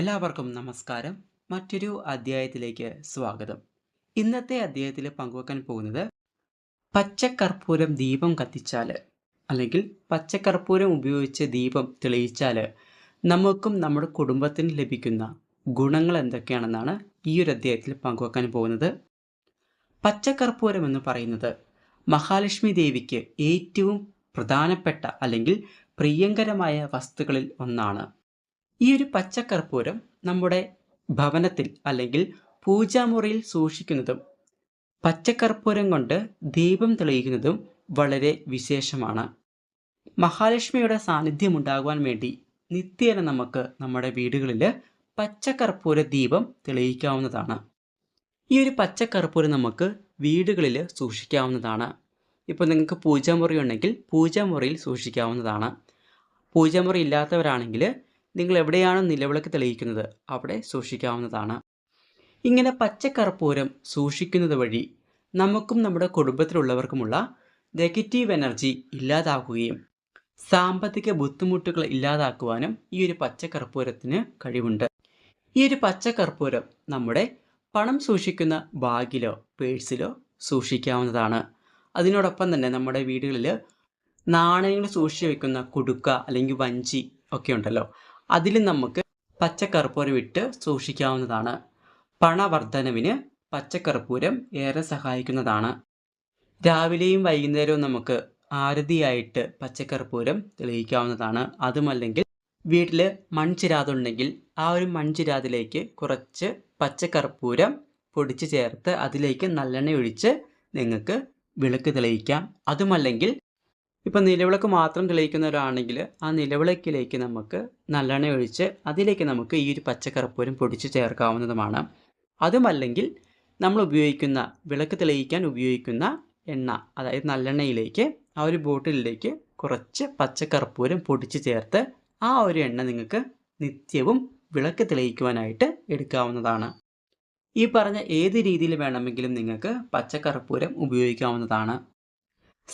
എല്ലാവർക്കും നമസ്കാരം. മറ്റൊരു അധ്യായത്തിലേക്ക് സ്വാഗതം. ഇന്നത്തെ അധ്യായത്തിൽ പങ്കുവെക്കാൻ പോകുന്നത് പച്ചക്കർപ്പൂരം ദീപം കത്തിച്ചാൽ അല്ലെങ്കിൽ പച്ചക്കർപ്പൂരം ഉപയോഗിച്ച് ദീപം തെളിയിച്ചാൽ നമുക്കും നമ്മുടെ കുടുംബത്തിന് ലഭിക്കുന്ന ഗുണങ്ങൾ എന്തൊക്കെയാണെന്നാണ് ഈ ഒരു അധ്യായത്തിൽ പങ്കുവെക്കാൻ പോകുന്നത്. പച്ചക്കർപ്പൂരം എന്ന് പറയുന്നത് മഹാലക്ഷ്മി ദേവിക്ക് ഏറ്റവും പ്രധാനപ്പെട്ട അല്ലെങ്കിൽ പ്രിയങ്കരമായ വസ്തുക്കളിൽ ഒന്നാണ്. ഈ ഒരു പച്ചക്കർപ്പൂരം നമ്മുടെ ഭവനത്തിൽ അല്ലെങ്കിൽ പൂജാമുറിയിൽ സൂക്ഷിക്കുന്നതും പച്ചക്കർപ്പൂരം കൊണ്ട് ദീപം തെളിയിക്കുന്നതും വളരെ വിശേഷമാണ്. മഹാലക്ഷ്മിയുടെ സാന്നിധ്യം ഉണ്ടാകുവാൻ വേണ്ടി നിത്യേന നമുക്ക് നമ്മുടെ വീടുകളിൽ പച്ചക്കർപ്പൂര ദീപം തെളിയിക്കാവുന്നതാണ്. ഈ ഒരു പച്ചക്കർപ്പൂരം നമുക്ക് വീടുകളിൽ സൂക്ഷിക്കാവുന്നതാണ്. ഇപ്പോൾ നിങ്ങൾക്ക് പൂജാമുറി ഉണ്ടെങ്കിൽ പൂജാമുറിയിൽ സൂക്ഷിക്കാവുന്നതാണ്. പൂജാമുറി ഇല്ലാത്തവരാണെങ്കിൽ നിങ്ങൾ എവിടെയാണ് നിലവിളക്ക് തെളിയിക്കുന്നത് അവിടെ സൂക്ഷിക്കാവുന്നതാണ്. ഇങ്ങനെ പച്ചക്കർപ്പൂരം സൂക്ഷിക്കുന്നത് വഴി നമുക്കും നമ്മുടെ കുടുംബത്തിലുള്ളവർക്കുമുള്ള നെഗറ്റീവ് എനർജി ഇല്ലാതാക്കുകയും സാമ്പത്തിക ബുദ്ധിമുട്ടുകൾ ഇല്ലാതാക്കുവാനും ഈ ഒരു പച്ചക്കർപ്പൂരത്തിന് കഴിവുണ്ട്. ഈ ഒരു പച്ചക്കർപ്പൂരം നമ്മുടെ പണം സൂക്ഷിക്കുന്ന ബാഗിലോ പേഴ്സിലോ സൂക്ഷിക്കാവുന്നതാണ്. അതിനോടൊപ്പം തന്നെ നമ്മുടെ വീടുകളിൽ നാണയങ്ങൾ സൂക്ഷിച്ചു വെക്കുന്ന കുടുക്ക അല്ലെങ്കിൽ വഞ്ചി ഒക്കെ ഉണ്ടല്ലോ. അതിൽ നമുക്ക് പച്ചക്കർപ്പൂരം ഇട്ട് സൂക്ഷിക്കാവുന്നതാണ്. പണവർദ്ധനവിന് പച്ചക്കർപ്പൂരം ഏറെ സഹായിക്കുന്നതാണ്. രാവിലെയും വൈകുന്നേരവും നമുക്ക് ആരതിയായിട്ട് പച്ചക്കർപ്പൂരം തെളിയിക്കാവുന്നതാണ്. അതുമല്ലെങ്കിൽ വീട്ടിൽ മൺചിരാതുണ്ടെങ്കിൽ ആ ഒരു മൺചിരാതിലേക്ക് കുറച്ച് പച്ചക്കർപ്പൂരം പൊടിച്ച് ചേർത്ത് അതിലേക്ക് നല്ലെണ്ണ ഒഴിച്ച് നിങ്ങൾക്ക് വിളക്ക് തെളിയിക്കാം. അതുമല്ലെങ്കിൽ ഇപ്പം നിലവിളക്ക് മാത്രം തെളിയിക്കുന്നവരാണെങ്കിൽ ആ നിലവിളക്കിലേക്ക് നമുക്ക് നല്ലെണ്ണ ഒഴിച്ച് അതിലേക്ക് നമുക്ക് ഈ ഒരു പച്ചക്കർപ്പൂരം പൊടിച്ച് ചേർക്കാവുന്നതുമാണ്. അതുമല്ലെങ്കിൽ നമ്മൾ ഉപയോഗിക്കുന്ന വിളക്ക് തെളിയിക്കാൻ ഉപയോഗിക്കുന്ന എണ്ണ അതായത് നല്ലെണ്ണയിലേക്ക് ആ ഒരു ബോട്ടിലിലേക്ക് കുറച്ച് പച്ചക്കർപ്പൂരം പൊടിച്ച് ചേർത്ത് ആ ഒരു എണ്ണ നിങ്ങൾക്ക് നിത്യവും വിളക്ക് തെളിയിക്കുവാനായിട്ട് എടുക്കാവുന്നതാണ്. ഈ പറഞ്ഞ ഏത് രീതിയിൽ വേണമെങ്കിലും നിങ്ങൾക്ക് പച്ചക്കർപ്പൂരം ഉപയോഗിക്കാവുന്നതാണ്.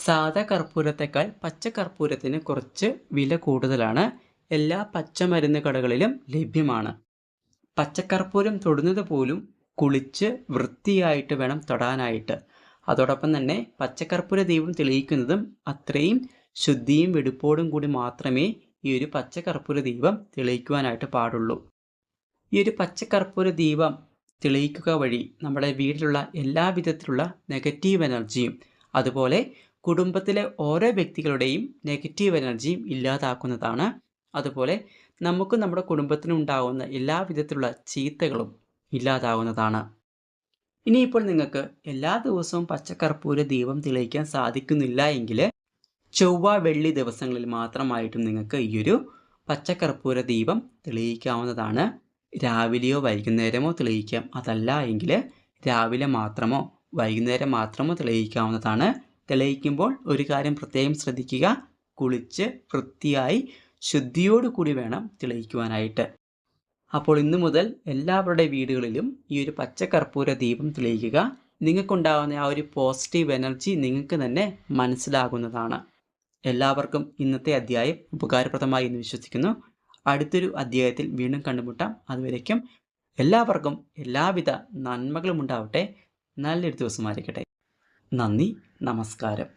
സാധാ കർപ്പൂരത്തേക്കാൾ പച്ച കർപ്പൂരത്തിന് കുറച്ച് വില കൂടുതലാണ്. എല്ലാ പച്ചമരുന്ന് കടകളിലും ലഭ്യമാണ്. പച്ചക്കർപ്പൂരം തൊടുന്നത് പോലും കുളിച്ച് വൃത്തിയായിട്ട് വേണം തൊടാനായിട്ട്. അതോടൊപ്പം തന്നെ പച്ചക്കർപ്പൂര ദീപം തെളിയിക്കുന്നതും അത്രയും ശുദ്ധിയും വെടുപ്പോടും കൂടി മാത്രമേ ഈ ഒരു പച്ചക്കർപ്പൂര ദീപം തെളിയിക്കുവാനായിട്ട് പാടുള്ളൂ. ഈ ഒരു പച്ചക്കർപ്പൂര ദീപം തെളിയിക്കുക വഴി നമ്മുടെ വീട്ടിലുള്ള എല്ലാ വിധത്തിലുള്ള നെഗറ്റീവ് എനർജിയും അതുപോലെ കുടുംബത്തിലെ ഓരോ വ്യക്തികളുടെയും നെഗറ്റീവ് എനർജിയും ഇല്ലാതാക്കുന്നതാണ്. അതുപോലെ നമുക്ക് നമ്മുടെ കുടുംബത്തിനും ഉണ്ടാകുന്ന എല്ലാ വിധത്തിലുള്ള ചീത്തകളും ഇല്ലാതാകുന്നതാണ്. ഇനിയിപ്പോൾ നിങ്ങൾക്ക് എല്ലാ ദിവസവും പച്ചക്കർപ്പൂര ദീപം തെളിയിക്കാൻ സാധിക്കുന്നില്ല എങ്കിൽ ചൊവ്വ വെള്ളി ദിവസങ്ങളിൽ മാത്രമായിട്ടും നിങ്ങൾക്ക് ഈയൊരു പച്ചക്കർപ്പൂര ദീപം തെളിയിക്കാവുന്നതാണ്. രാവിലെയോ വൈകുന്നേരമോ തെളിയിക്കാം. അതല്ല എങ്കിൽ രാവിലെ മാത്രമോ വൈകുന്നേരം മാത്രമോ തെളിയിക്കാവുന്നതാണ്. തെളിയിക്കുമ്പോൾ ഒരു കാര്യം പ്രത്യേകം ശ്രദ്ധിക്കുക. കുളിച്ച് വൃത്തിയായി ശുദ്ധിയോടുകൂടി വേണം തെളിയിക്കുവാനായിട്ട്. അപ്പോൾ ഇന്നു മുതൽ എല്ലാവരുടെ വീടുകളിലും ഈ ഒരു പച്ചക്കർപ്പൂര ദീപം തെളിയിക്കുക. നിങ്ങൾക്കുണ്ടാകുന്ന ആ ഒരു പോസിറ്റീവ് എനർജി നിങ്ങൾക്ക് തന്നെ മനസ്സിലാകുന്നതാണ്. എല്ലാവർക്കും ഇന്നത്തെ അധ്യായം ഉപകാരപ്രദമായി എന്ന് വിശ്വസിക്കുന്നു. അടുത്തൊരു അധ്യായത്തിൽ വീണ്ടും കണ്ടുമുട്ടാം. അതുവരേക്കും എല്ലാവർക്കും എല്ലാവിധ നന്മകളും ഉണ്ടാവട്ടെ നല്ലൊരു ദിവസമായിരിക്കട്ടെ നന്ദി നമസ്കാരം.